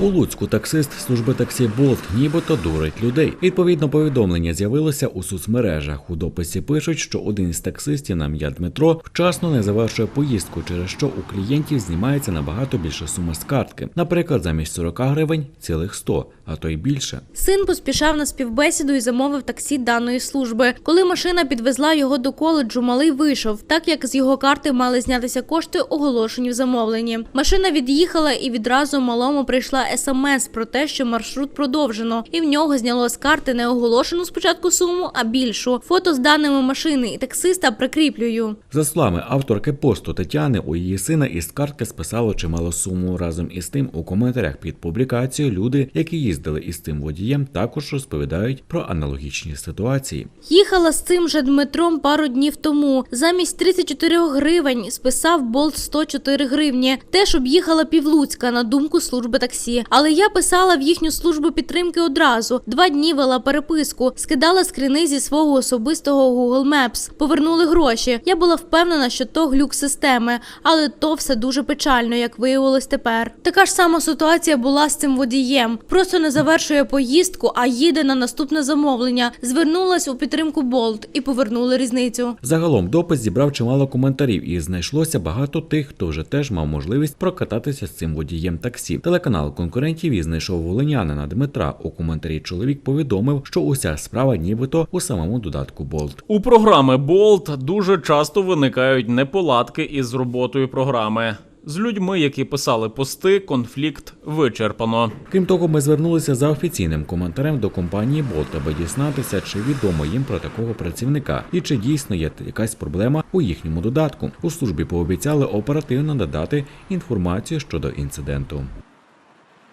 У Луцьку таксист служби таксі Болт нібито дурить людей. Відповідно, повідомлення з'явилося у соцмережах. У дописі пишуть, що один із таксистів на ім'я Дмитро вчасно не завершує поїздку, через що у клієнтів знімається набагато більша сума з картки. Наприклад, замість 40 гривень цілих 100, а то й більше. Син поспішав на співбесіду і замовив таксі даної служби. Коли машина підвезла його до коледжу, малий вийшов, так як з його карти мали знятися кошти, оголошені в замовленні. Машина від'їхала і відразу малому прийшла смс про те, що маршрут продовжено, і в нього зняло з карти не оголошену спочатку суму, а більшу. Фото з даними машини і таксиста прикріплюю. За словами авторки посту Тетяни, у її сина із картки списало чимало суму. Разом із тим, у коментарях під публікацією люди, які їздили із цим водієм, також розповідають про аналогічні ситуації. Їхала з цим же Дмитром пару днів тому. Замість 34 гривень списав болт 104 гривні. Теж об'їхала півлуцька на думку служби таксі. Але я писала в їхню службу підтримки одразу. Два дні вела переписку, скидала скріни зі свого особистого Google Maps. Повернули гроші. Я була впевнена, що то глюк системи, але то все дуже печально, як виявилось тепер. Така ж сама ситуація була з цим водієм. Просто не завершує поїздку, а їде на наступне замовлення. Звернулась у підтримку Болт і повернули різницю. Загалом допис зібрав чимало коментарів, і знайшлося багато тих, хто вже теж мав можливість прокататися з цим водієм таксі. Телеканал конкурентів і знайшов волинянина Дмитра. У коментарі чоловік повідомив, що уся справа нібито у самому додатку Болт. У програми Bolt дуже часто виникають неполадки із роботою програми. З людьми, які писали пости, конфлікт вичерпано. Крім того, ми звернулися за офіційним коментарем до компанії Болт, аби дізнатися, чи відомо їм про такого працівника і чи дійсно є якась проблема у їхньому додатку. У службі пообіцяли оперативно надати інформацію щодо інциденту.